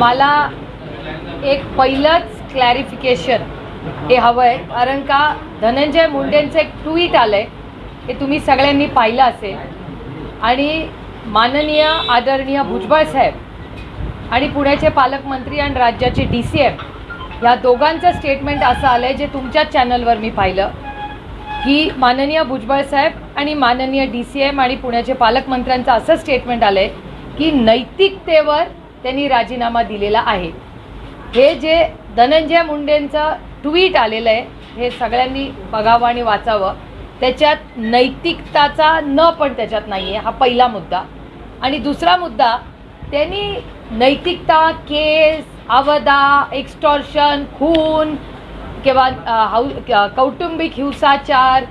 मला एक पहिलंच क्लॅरिफिकेशन हे हवं आहे कारण का धनंजय मुंडेंचं एक ट्विट आलं आहे हे तुम्ही सगळ्यांनी पाहिलं असेल. आणि माननीय आदरणीय भुजबळ साहेब आणि पुण्याचे पालकमंत्री आणि राज्याचे डी सी एम या दोघांचं स्टेटमेंट असं आलं आहे जे तुमच्याच चॅनलवर मी पाहिलं. की माननीय भुजबळ साहेब आणि माननीय डी सी एम आणि पुण्याचे पालकमंत्र्यांचं असं स्टेटमेंट आलं आहे की नैतिकतेवर त्यांनी राजीनामा दिलेला आहे. हे जे धनंजय मुंडेंचं ट्विट आलेलं आहे हे सगळ्यांनी बघावं आणि वाचावं. त्याच्यात नैतिकताचा न पण त्याच्यात नाही आहे हा पहिला मुद्दा. आणि दुसरा मुद्दा त्यांनी नैतिकता केस आवदा एक्स्टॉर्शन खून किंवा हाऊ कौटुंबिक हिंसाचार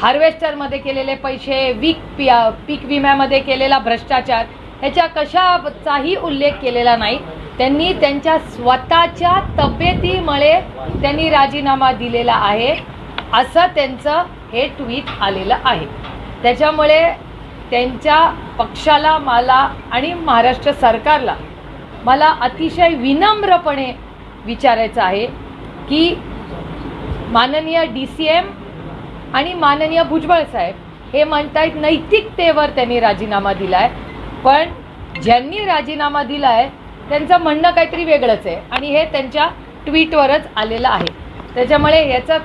हार्वेस्टरमध्ये केलेले पैसे वीक पी पीक विम्यामध्ये केलेला भ्रष्टाचार ह्याच्या कशाचाही उल्लेख केलेला नाही. त्यांनी त्यांच्या स्वतःच्या तब्येतीमुळे त्यांनी राजीनामा दिलेला आहे असं त्यांचं हे ट्विट आलेलं आहे. त्याच्यामुळे त्यांच्या पक्षाला मला आणि महाराष्ट्र सरकारला मला अतिशय विनम्रपणे विचारायचं आहे की माननीय डी सी एम आणि माननीय भुजबळ साहेब हे म्हणतायत नैतिकतेवर त्यांनी राजीनामा दिला आहे पण ज्यांनी राजीनामा दिला आहे त्यांचं म्हणणं काहीतरी वेगळंच आहे. आणि हे त्यांच्या ट्विटवरच आलेलं आहे. त्याच्यामुळे याचं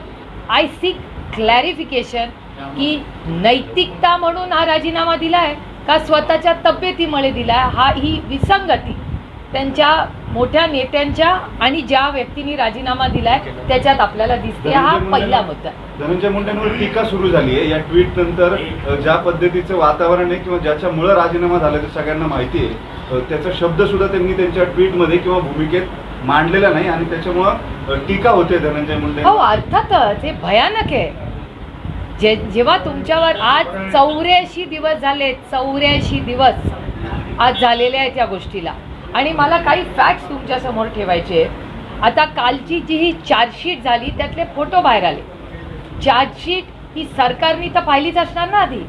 आय सी क्लॅरिफिकेशन की नैतिकता म्हणून हा राजीनामा दिला आहे का स्वतःच्या तब्येतीमुळे दिला आहे हा ही विसंगती त्यांच्या मोठ्या नेत्यांच्या आणि ज्या व्यक्तींनी राजीनामा दिलाय त्याच्यात आपल्याला दिसते हा पहिला मुद्दा. धनंजय मुंडेंवर टीका सुरू झाली आहे. या ट्विट नंतर ज्या पद्धतीचं वातावरण आहे किंवा ज्याच्यामुळं राजीनामा झाला ते सगळ्यांना माहिती आहे. त्याचा शब्द सुद्धा त्यांनी त्यांच्या ट्विटमध्ये किंवा भूमिकेत मांडलेला नाही आणि त्याच्यामुळं टीका होते धनंजय मुंडे. हो अर्थातच हे भयानक आहे. जे जेव्हा तुमच्यावर आज चौऱ्याऐंशी दिवस झाले चौऱ्याऐंशी दिवस आज झालेले आहेत या गोष्टीला. आणि मला काही फॅक्ट्स तुमच्यासमोर ठेवायचे आहेत. आता कालची जी ही चार्जशीट झाली त्यातले फोटो बाहेर आले. चार्जशीट ही सरकारने तर पाहिलीच असणार ना आधी.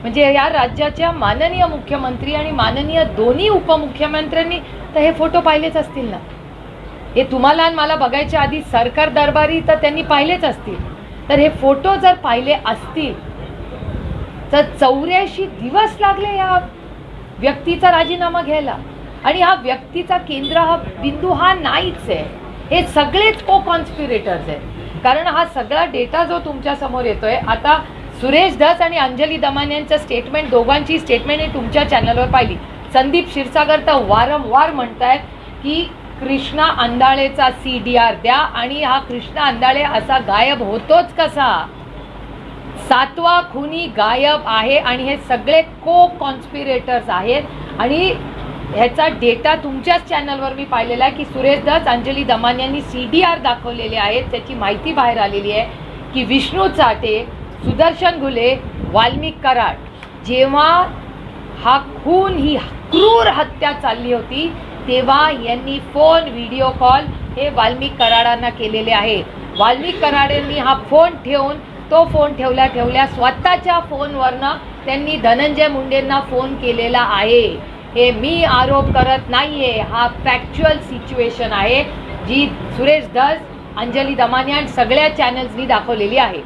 म्हणजे या राज्याच्या माननीय मुख्यमंत्री आणि माननीय दोन्ही उपमुख्यमंत्र्यांनी तर हे फोटो पाहिलेच असतील ना. हे तुम्हाला आणि मला बघायच्या आधी सरकार दरबारी तर त्यांनी पाहिलेच असतील. तर हे फोटो जर पाहिले असतील तर चौऱ्याऐंशी दिवस लागले या व्यक्तीचा राजीनामा घ्यायला. आणि हा व्यक्तीचा केंद्र हा बिंदू हा नाहीच आहे. हे सगळेच को कॉन्स्पिरेटर्स आहेत. कारण हा सगळा डेटा जो तुमच्यासमोर येतो येतोय आता सुरेश धस आणि अंजली दमान यांचं स्टेटमेंट दोघांची स्टेटमेंट हे तुमच्या चॅनलवर पाहिली. संदीप क्षीरसागर तर वारंवार म्हणतायत की कृष्णा अंधाळेचा सी डी आर द्या आणि हा कृष्णा अंधाळे असा गायब होतोच कसा? सातवा खुनी गायब आहे आणि हे सगळे को कॉन्स्पिरेटर्स आहेत. आणि ह्याचा डेटा तुमच्याच चॅनलवर मी पाहिलेला आहे की सुरेश दस अंजली दमान यांनी सी डी आर दाखवलेले आहेत. त्याची माहिती बाहेर आलेली आहे की विष्णू चाटे सुदर्शन घुले वाल्मिक कराड. जेव्हा हा खून ही क्रूर हत्या चालली होती तेव्हा यांनी फोन व्हिडिओ कॉल हे वाल्मिक कराडांना केलेले आहे. वाल्मिक कराड यांनी हा फोन ठेवून तो फोन ठेवल्या ठेवल्या स्वतःच्या फोनवरनं त्यांनी धनंजय मुंडेंना फोन केलेला आहे. हे मी आरोप करत नाही आहे हा फॅक्च्युअल सिच्युएशन आहे जी सुरेश धस अंजली दमानी आणि सगळ्या चॅनल्सनी दाखवलेली आहे.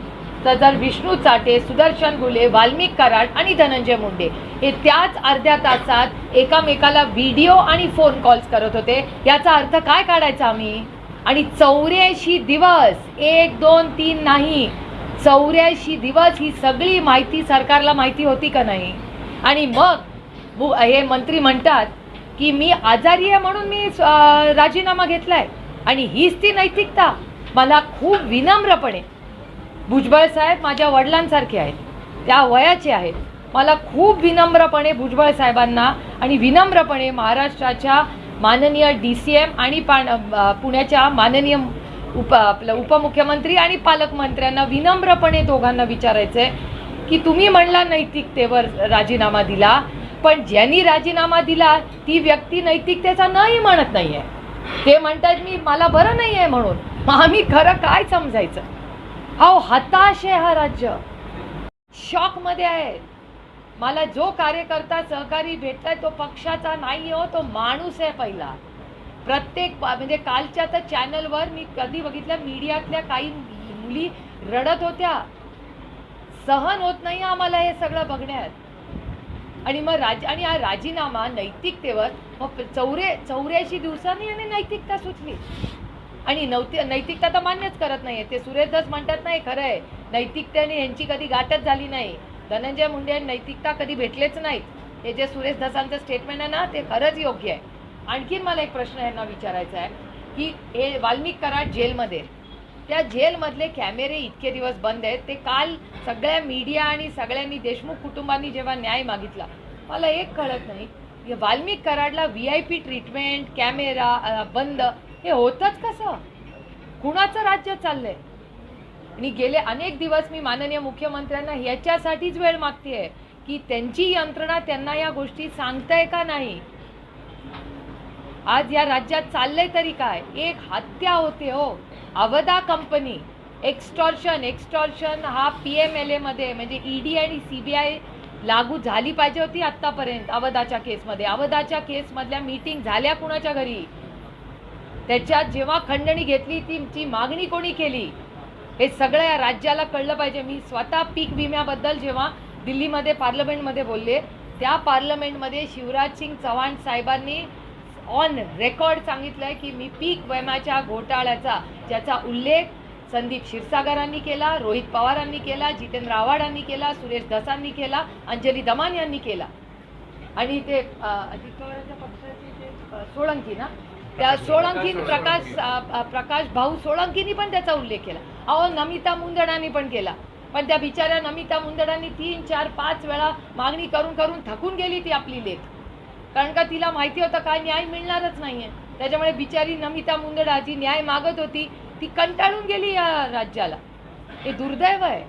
तर जर विष्णू चाटे सुदर्शन गुले वाल्मिक कराड आणि धनंजय मुंडे हे त्याच अर्ध्या तासात एकामेकाला व्हिडिओ आणि फोन कॉल्स करत होते याचा अर्थ काय काढायचा आम्ही? आणि चौऱ्याऐंशी दिवस एक दोन तीन नाही. चौऱ्याऐंशी दिवस ही सगळी माहिती सरकारला माहिती होती का नाही? आणि मग हे मंत्री म्हणतात की मी आजारी आहे म्हणून मी राजीनामा राजीनामा आहे आणि हीच ती नैतिकता मला खूप विनम्रपणे भुजबळ साहेब माझ्या वडिलांसारखे आहेत. त्या वयाचे आहेत. मला खूप विनम्रपणे भुजबळ साहेबांना आणि विनम्रपणे महाराष्ट्राच्या माननीय डी सी एम आणि पाण पुण्याच्या माननीय उप आपलं उपमुख्यमंत्री आणि पालकमंत्र्यांना विनम्रपणे दोघांना विचारायचं आहे की तुम्ही म्हणला नैतिकतेवर राजीनामा दिला पण ज्यांनी राजीनामा दिला ती व्यक्ती नैतिकतेचा नाही म्हणत नाही आहे ते म्हणतात मी मला बरं नाही आहे म्हणून. मग आम्ही खरं काय समजायचं? अहो हताश आहे हा राज्य. शॉकमध्ये आहे. मला जो कार्यकर्ता सहकारी भेटलाय तो पक्षाचा नाही हो तो माणूस आहे पहिला. प्रत्येक म्हणजे कालच्या तर चॅनलवर मी कधी बघितल्या मीडियातल्या काही मुली रडत होत्या. सहन होत नाही आम्हाला हे सगळं बघण्यात. आणि मग राज आणि हा राजीनामा नैतिकतेवर मग चौरे चौऱ्याऐंशी दिवसांनी याने नैतिकता सुचली आणि नवती नैतिकता तर मान्यच करत नाहीये. ते सुरेशदास म्हणतात नाही खरं आहे. नैतिकतेने यांची कधी गाठच झाली नाही. धनंजय मुंडे यांनी नैतिकता कधी भेटलेच नाहीत. हे जे सुरेश धसांचं स्टेटमेंट आहे ना ते खरंच योग्य आहे. आणखीन मला एक प्रश्न यांना विचारायचा आहे की हे वाल्मिक कराड जेलमध्ये आहे त्या जेलमधले कॅमेरे इतके दिवस बंद आहेत ते काल सगळ्या मीडिया आणि सगळ्यांनी देशमुख कुटुंबांनी जेव्हा न्याय मागितला मला एक कळत नाही Valmik कराडला V I P treatment camera बंद हे होतंच कसं? कुणाचं राज्य चाललंय? आणि गेले अनेक दिवस मी माननीय मुख्यमंत्र्यांना ह्याच्यासाठीच वेळ मागतेय की त्यांची यंत्रणा त्यांना या गोष्टी सांगताय का नाही? आज या राज्यात चाललंय तरी काय? एक हत्या होते हो. अवधा कंपनी एक्स्टॉर्शन एक्स्टॉर्शन हा पी एम एल एमध्ये म्हणजे ई डी आणि सी बी आय लागू झाली पाहिजे होती आत्तापर्यंत अवधाच्या केसमध्ये. अवधाच्या केसमधल्या मीटिंग झाल्या कुणाच्या घरी? त्याच्यात जेव्हा खंडणी घेतली ती ती मागणी कोणी केली? हे सगळं या राज्याला कळलं पाहिजे. मी स्वतः पीक विम्याबद्दल जेव्हा दिल्लीमध्ये पार्लमेंटमध्ये बोलले त्या पार्लमेंटमध्ये शिवराज सिंग चव्हाण साहेबांनी ऑन रेकॉर्ड सांगितलं आहे की मी पीक विम्याच्या घोटाळ्याचा ज्याचा उल्लेख संदीप क्षीरसागरांनी केला रोहित पवारांनी केला जितेंद्र आव्हाडांनी केला सुरेश धसांनी केला अंजली दमान यांनी केला. आणि ते अजित पवारांच्या पक्षाचे सोळंकी ना त्या सोळंकी. प्रकाश प्रकाश भाऊ सोळंकीनी पण त्याचा उल्लेख केला. अहो नमिता मुंदडांनी पण केला. पण त्या बिचाऱ्या नमिता मुंदडांनी तीन चार पाच वेळा मागणी करून करून थकून गेली ती आपली लेख. कारण का तिला माहिती होतं काय न्याय मिळणारच नाहीये. त्याच्यामुळे बिचारी नमिता मुंदडा जी न्याय मागत होती. ती कंटाळून गेली या राज्याला. हे दुर्दैव आहे.